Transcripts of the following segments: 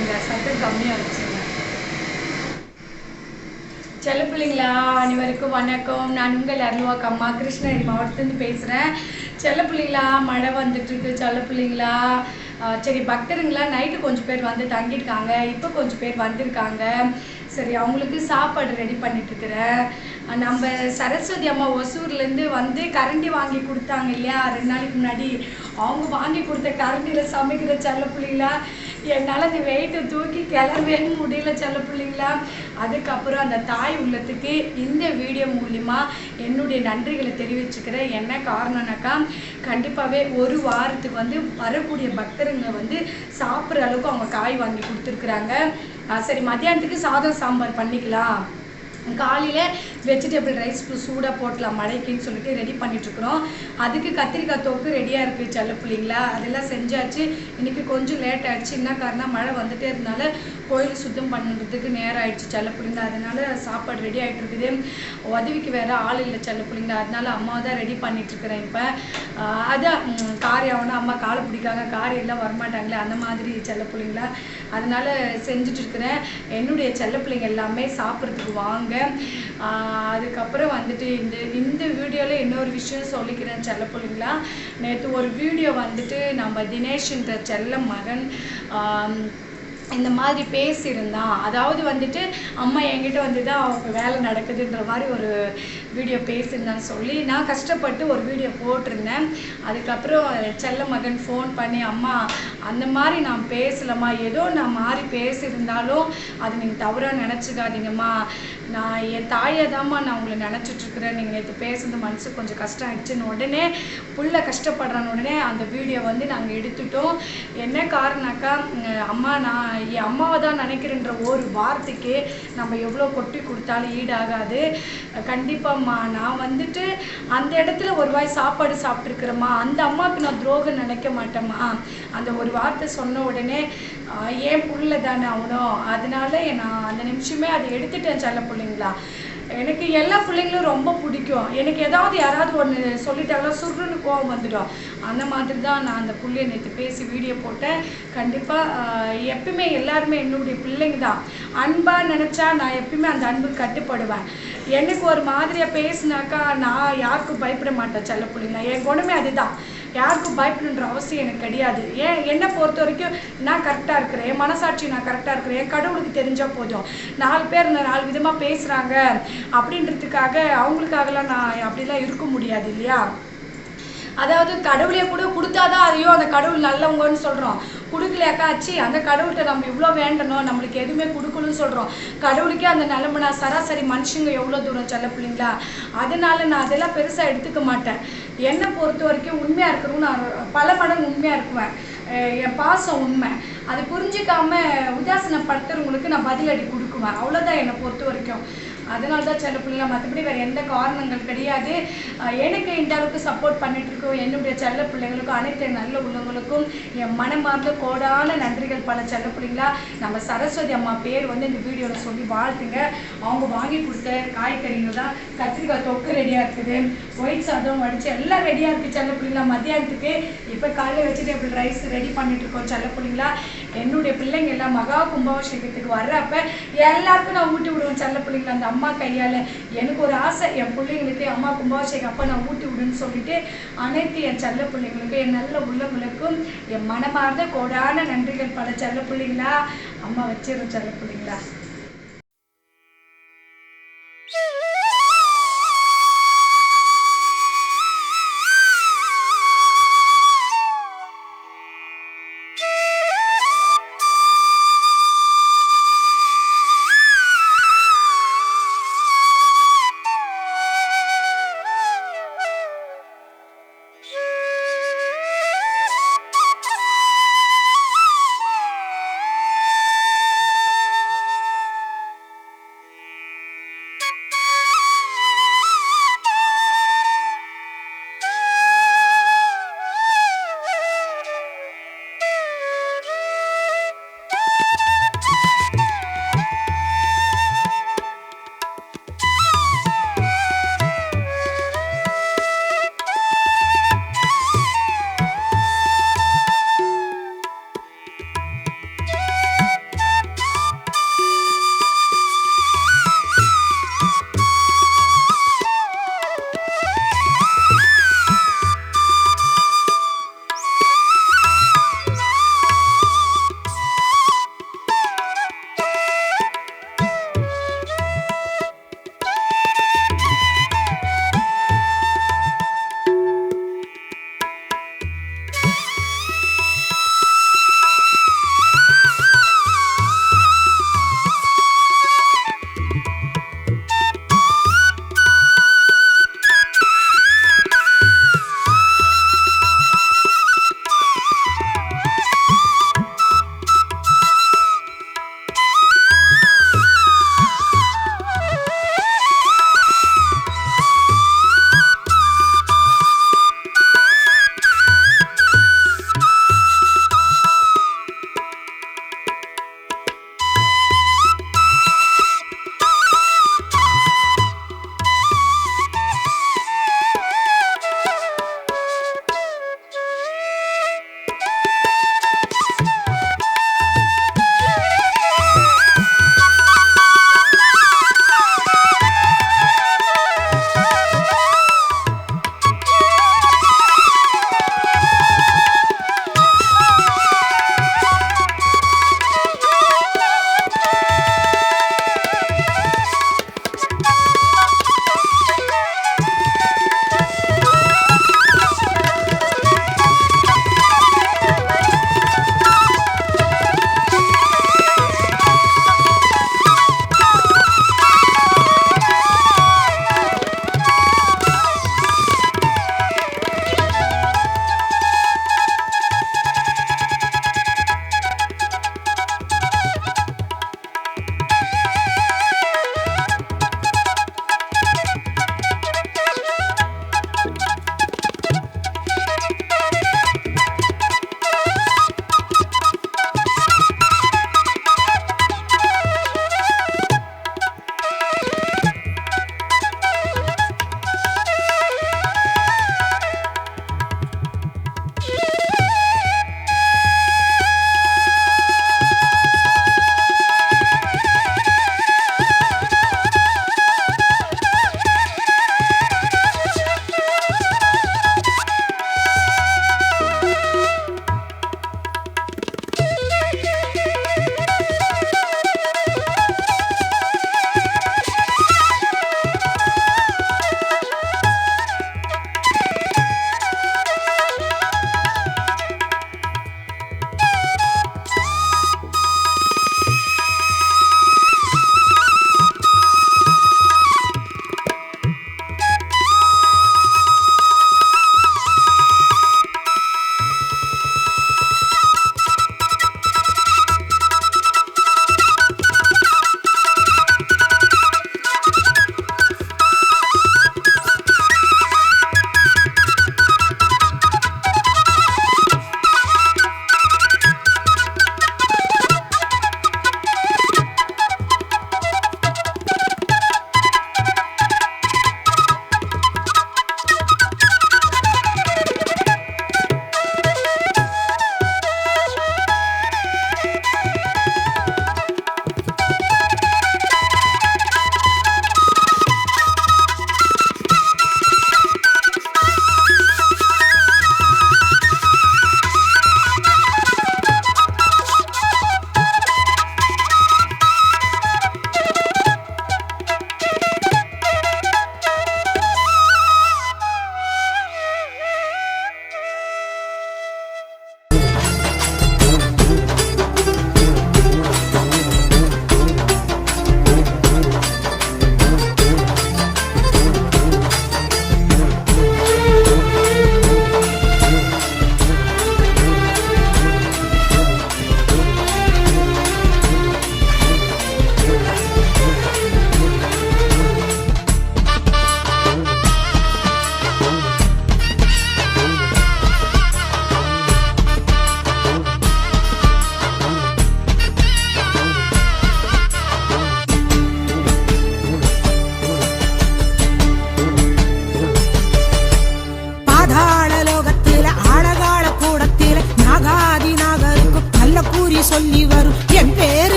பிள்ளைங்க சத்தம் கம்மியாக வச்சுங்க செல்ல பிள்ளைங்களா அனைவருக்கும் வணக்கம். நான் உங்கள் அருள்வாக்கு அம்மா கிருஷ்ணகிரி மாவட்டத்துலேருந்து பேசுகிறேன் செல்ல பிள்ளைங்களா மழை வந்துட்டுருக்கு செல்ல பிள்ளைங்களா. சரி பக்தருங்களா நைட்டு கொஞ்சம் பேர் வந்து தங்கியிருக்காங்க. இப்போ கொஞ்சம் பேர் வந்திருக்காங்க. சரி அவங்களுக்கு சாப்பாடு ரெடி பண்ணிட்டுருக்குறேன். நம்ம சரஸ்வதி அம்மா ஒசூர்லேருந்து வந்து கரண்டி வாங்கி கொடுத்தாங்க இல்லையா? ரெண்டு நாளைக்கு முன்னாடி. அவங்க வாங்கி கொடுத்த கரண்டியில் சமைக்கிற செல்ல பிள்ளைங்களா என்னால் அந்த வெயிட்டை தூக்கி கிளம்பவே முடியல செல்ல பிள்ளைங்களா? அதுக்கப்புறம் அந்த தாய் உள்ளத்துக்கு இந்த வீடியோ மூலிமா என்னுடைய நன்றிகளை தெரிவிச்சுக்கிறேன். என்ன காரணம்னாக்கா கண்டிப்பாகவே ஒரு வாரத்துக்கு வந்து வரக்கூடிய பக்தருங்க வந்து சாப்பிட்ற அளவுக்கு அவங்க காய் வாங்கி கொடுத்துருக்குறாங்க. சரி மத்தியானத்துக்கு சாதம் சாம்பார் பண்ணிக்கலாம். காலையில் வெஜிடபிள் ரைஸ் சூடாக போட்டலாம் மழைக்குன்னு சொல்லிட்டு ரெடி பண்ணிட்டுருக்குறோம். அதுக்கு கத்திரிக்காய் தொக்கு ரெடியாக இருக்குது செல்ல பிள்ளைங்களா? அதெல்லாம் செஞ்சாச்சு. இன்றைக்கி கொஞ்சம் லேட் ஆகிடுச்சு என்ன காரணம்? மழை வந்துட்டே இருந்தனால கோயில் சுத்தம் பண்ணுறதுக்கு நேரம் ஆகிடுச்சு செல்ல பிள்ளைங்க அதனால் சாப்பாடு ரெடி ஆகிட்டு இருக்குது. உதவிக்கு வேறு ஆள் இல்லை செல்ல பிள்ளைங்க அதனால அம்மா தான் ரெடி பண்ணிட்டுருக்குறேன் இப்போ. அதான் ம், காரி ஆகணும். அம்மா காலை பிடிக்காங்க காரி எல்லாம் வரமாட்டாங்களே. அந்த மாதிரி செல்ல பிள்ளைங்களா. அதனால செஞ்சுட்டு இருக்கிறேன். என்னுடைய செல்ல பிள்ளைங்க எல்லாமே சாப்பிட்றதுக்கு வாங்க. அதுக்கப்புறம் வந்துட்டு இந்த இந்த வீடியோவில் இன்னொரு விஷயம் சொல்லிக்கிறேன் செல்ல பிள்ளைங்களா. நேற்று ஒரு வீடியோ வந்துட்டு நம்ம தினேஷ்ன்ற செல்ல மகன் இந்த மாதிரி பேசியிருந்தான். அதாவது வந்துட்டு அம்மா என்கிட்ட வந்து தான் அவங்க வேலை நடக்குதுன்ற மாதிரி ஒரு வீடியோ பேசுங்கன்னு சொல்லி நான் கஷ்டப்பட்டு ஒரு வீடியோ போட்டிருந்தேன். அதுக்கப்புறம் செல்ல மகன் ஃபோன் பண்ணி அம்மா அந்த மாதிரி நான் பேசலம்மா. ஏதோ நான் மாறி பேசியிருந்தாலும் அது நீங்கள் தவறாக நினச்சிக்காதீங்கம்மா. நான் என் தாயை தாம்மா நான் உங்களை நினச்சிட்ருக்குறேன். நீங்கள் நேற்று பேசுனது மனசு கொஞ்சம் கஷ்டம் ஆயிடுச்சுன்னு உடனே புள்ள கஷ்டப்படுறான்னு உடனே அந்த வீடியோ வந்து நாங்கள் எடுத்துட்டோம். என்ன காரணம்னாக்கா அம்மா நான் என் அம்மாவை தான் நினைக்கிறேன்ற ஒரு வார்த்தைக்கு நம்ம எவ்வளோ கொட்டி கொடுத்தாலும் ஈடாகாது. கண்டிப்பாக கண்டிப்பாம்மா நான் வந்துட்டு அந்த இடத்துல ஒரு வாய் சாப்பாடு சாப்பிட்ருக்குறேம்மா அந்த அம்மாவுக்கு நான் துரோகம் நினைக்க மாட்டேம்மா. அந்த ஒரு வார்த்தை சொன்ன உடனே ஆஹ், ஏன் புள்ள தானே அவனும்? அதனால நான் அந்த நிமிஷமே அதை எடுத்துட்டேன் செல்ல பிள்ளைங்களா. எனக்கு எல்லா பிள்ளைங்களும் ரொம்ப பிடிக்கும். எனக்கு ஏதாவது யாராவது ஒன்று சொல்லிட்டாங்களா சுருன்னு கோவம் வந்துடும். அந்த மாதிரி தான் நான் அந்த புள்ளியை நேற்று பேசி வீடியோ போட்டேன். கண்டிப்பாக எப்பயுமே எல்லாருமே என்னுடைய பிள்ளைங்க தான் அன்பாக நினச்சா நான் எப்பயுமே அந்த அன்பு கட்டுப்படுவேன். எனக்கு ஒரு மாதிரியாக பேசினாக்கா நான் யாருக்கும் பயப்பட மாட்டேன் செல்ல பிள்ளைங்களா. என் குணமே அதுதான். யாருக்கும் பயப்படணுன்ற அவசியம் எனக்கு கிடையாது. ஏன்? என்னை பொறுத்த வரைக்கும் நான் கரெக்டாக இருக்கிறேன். என் மனசாட்சி நான் கரெக்டாக இருக்கிறேன். என் கடவுளுக்கு தெரிஞ்சால் போதும். நாலு பேர் இந்த நாலு விதமாக பேசுகிறாங்க அப்படின்றதுக்காக அவங்களுக்காகலாம் நான் அப்படிலாம் இருக்க முடியாது இல்லையா? அதாவது கடவுளே கூட கொடுத்தாதான் அதையோ அந்த கடவுள் நல்லவங்கன்னு சொல்கிறோம் கொடுக்கலையாக்காச்சு அந்த கடவுள்கிட்ட நம்ம இவ்வளோ வேண்டணும். நம்மளுக்கு எதுவுமே கொடுக்கணும்னு சொல்கிறோம் கடவுளுக்கே அந்த நிலமனா சராசரி மனுஷங்க எவ்வளோ தூரம் செல்ல பிள்ளைங்களா? அதனால நான் அதெல்லாம் பெருசாக எடுத்துக்க மாட்டேன். என்னை பொறுத்த வரைக்கும் உண்மையாக இருக்கிறவங்க நான் பல மடங்கு உண்மையாக இருக்குவேன். என் பாசம் உண்மை. அது புரிஞ்சிக்காம உதாசனப்படுத்துறவங்களுக்கு நான் பதிலடி கொடுக்குவேன். அவ்வளோதான் என்னை பொறுத்த வரைக்கும். அதனால தான் சில பிள்ளைங்க மற்றபடி வேறு எந்த காரணங்கள் கிடையாது. எனக்கு இந்த அளவுக்கு சப்போர்ட் பண்ணிட்டு இருக்கோம் என்னுடைய செல்ல பிள்ளைங்களுக்கும் அனைத்து நல்ல உள்ளவங்களுக்கும் என் மனமார்ந்த கோடான நன்றிகள் பல செல்ல பிள்ளைங்களா. நம்ம சரஸ்வதி அம்மா பேர் வந்து இந்த வீடியோவில் சொல்லி வாழ்த்துங்க. அவங்க வாங்கி கொடுத்த காய்கறிகள் தான் கத்திரிக்காய் தொக்கு ரெடியாக இருக்குது. ஒயிட் சாதம் வடிச்சு எல்லாம் ரெடியாக இருக்குது செல்ல பிள்ளைங்களா. மத்தியானத்துக்கு இப்போ காலையில் வெஜிடபிள் ரைஸ் ரெடி பண்ணிட்டு இருக்கோம் செல்ல பிள்ளைங்களா. என்னுடைய பிள்ளைங்க எல்லாம் மகா கும்பாபிஷேகத்துக்கு வர்றப்ப எல்லாருக்கும் நான் ஊட்டி விடுவேன் செல்ல பிள்ளைங்களா அந்த அம்மா கையால். எனக்கு ஒரு ஆசை என் பிள்ளைங்களுக்கு அம்மா கும்பாபிஷேகம் அப்போ நான் ஊட்டி விடுன்னு சொல்லிட்டு அனைத்து என் செல்ல பிள்ளைங்களுக்கும் என் நல்ல உள்ளவங்களுக்கும் என் மனமார்ந்த கோடான நன்றிகள் பல செல்ல பிள்ளைங்களா. அம்மா வச்சிடும் செல்ல பிள்ளைங்களா.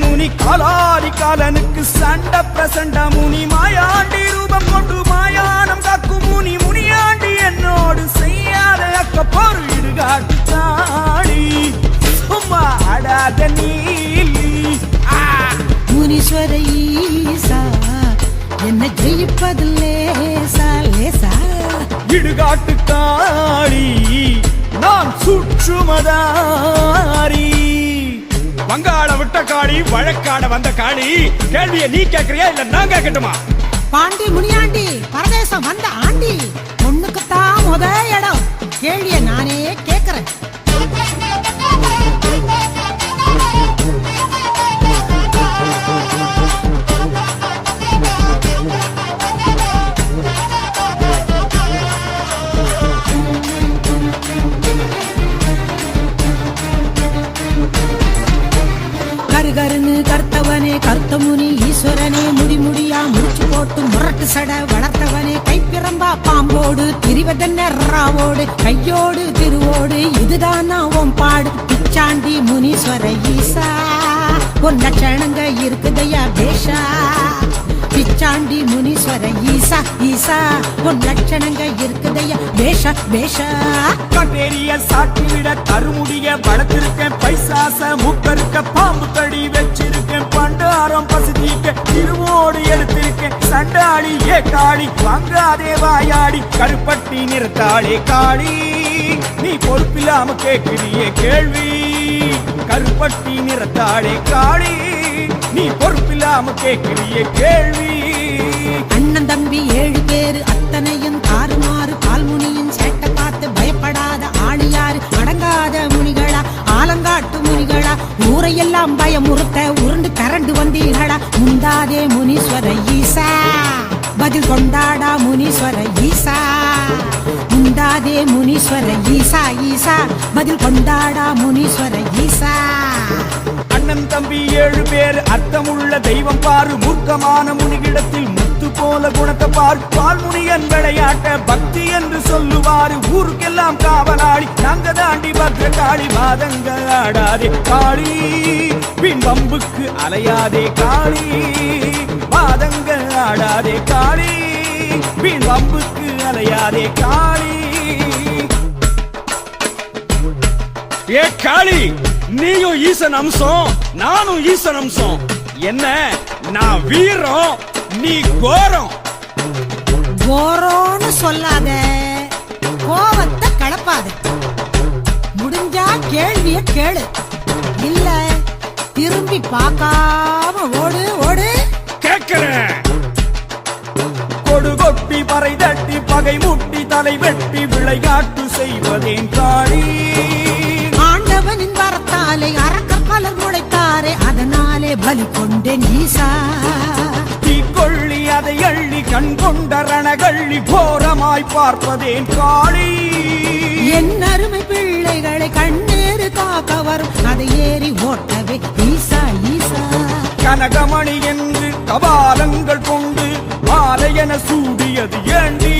முனி காலாதி காலனுக்கு சண்ட பிரசண்ட முனி மாயாண்டி ரூபம் கொண்டு மாயானம் காக்கும் முனி முனியாண்டி என்னோடு செய்யாத அக்க போர் இடுகாட்டு தாடி சும்மா அடாத நீலி. முனீஸ்வர ஈசா என்ன ஜெயிப்பது லேசா லேசா. இடுகாட்டு காளி நான் சுற்றுமதாரி. வங்காள விட்ட காளி வழக்காட வந்த காளி. கேள்வியை நீ கேக்குறியா இல்ல நான் கேட்கட்டுமா? பாண்டி முனியாண்டி பரதேசம் வந்த ஆண்டி. பொண்ணுக்குத்தான் முத இடம். கேள்விய நானே கேக்குறேன் கர்த்தவனே கர்த்தமுனி ஈஸ்வரனே முடி முடியா முடிச்சு போட்டு முரட்டு சட வளர்த்தவனே கைப்பிரம்பா பாம்போடு திரிவதென்ன ராவோடு கையோடு திருவோடு இதுதான் உன் பாடு. பிச்சாண்டி முனீஸ்வர ஈசா உன் லட்சணங்க இருக்குதையா பேஷா பிச்சாண்டி முனீஸ்வர ஈசா ஈசா உன் லட்சணங்க இருக்குதையா பேஷ பேஷா பேரிய சாட்டி விட கருமுடிய வளர்த்திருக்க பைசாச மூக்கருக்க பாம்பு கடி வச்சிருக்க திருவோடு எடுத்திருக்கேன் சண்டாளி ஏ காளி வாங்காதே வாயாடி. கருப்பட்டி நிறுத்தாளே காளி. நீ பொறுப்பில்லாம கேட்கிறியே கேள்வி. கருப்பட்டி நிறுத்தாளே காளி. நீ பொறுப்பில்லாம கேட்கிறியே கேள்வி. அண்ணன் தம்பி ஏழு பேரு அத்தனையும் தாறுமாறு பால்முனியின் சேட்டை பார்த்து பயப்படாத ஆளியாரு. அடங்காத முனிகளா ஆலங்காட்டு முனிகளா ஊரையெல்லாம் பயமுறுத்த உருண்டு கரண்டு வந்தீர்களா முந்தாதே முனீஸ்வர ஈசா பதில் கொண்டாடா முனீஸ்வர ஈசா முந்தாதே முனீஸ்வர ஈசா ஈசா பதில் கொண்டாடா முனீஸ்வர ஈசா அண்ணன் தம்பி ஏழு பேர் அர்த்தமுள்ள தெய்வம் பாரு மூர்க்கமான முனிகிடத்தில் போல குணத்தை பார். பால்முனியன் விளையாட்ட பக்தி என்று சொல்லுவாரு. ஊருக்கெல்லாம் காவலாளி நாங்க தாண்டி பத்ர மாதங்கள் ஆடாதே காளி. பின் வம்புக்கு அலையாதே காளி. மாதங்கள் ஆடாதே காளி. பின் வம்புக்கு அலையாதே காளி. ஏ காளி நீயும் ஈசன் அம்சம் நானும் ஈசன் அம்சம். என்ன? நான் வீரம். நீ கோரம். கோரோன்னு சொல்லாத. கோவத்தை கலப்பாத. முடிஞ்சா கேள்விய கேளு. இல்ல திரும்பி பார்க்காம ஓடு ஓடு. கேட்கிறேன் கொடு கொட்டி பறை தட்டி பகை முட்டி தலை வெட்டி விளையாட்டு செய்வதேன் காளி ஆண்டவனின் வரத்தாலே அரக்கர் பலர் முளைத்தாரே அதனாலே பலி கொண்டேன் ஈசா. கள்ளி போரமாய் பார்ப்பதேன் காளி. என் அருமை பிள்ளைகளை கண்ணேறு காக்க வரும். அதை ஏறி ஓட்டவே ஈசா ஈசா. கனகமணி என்று கபாலங்கள் கொண்டு மாலையென சூடியது ஏண்டி?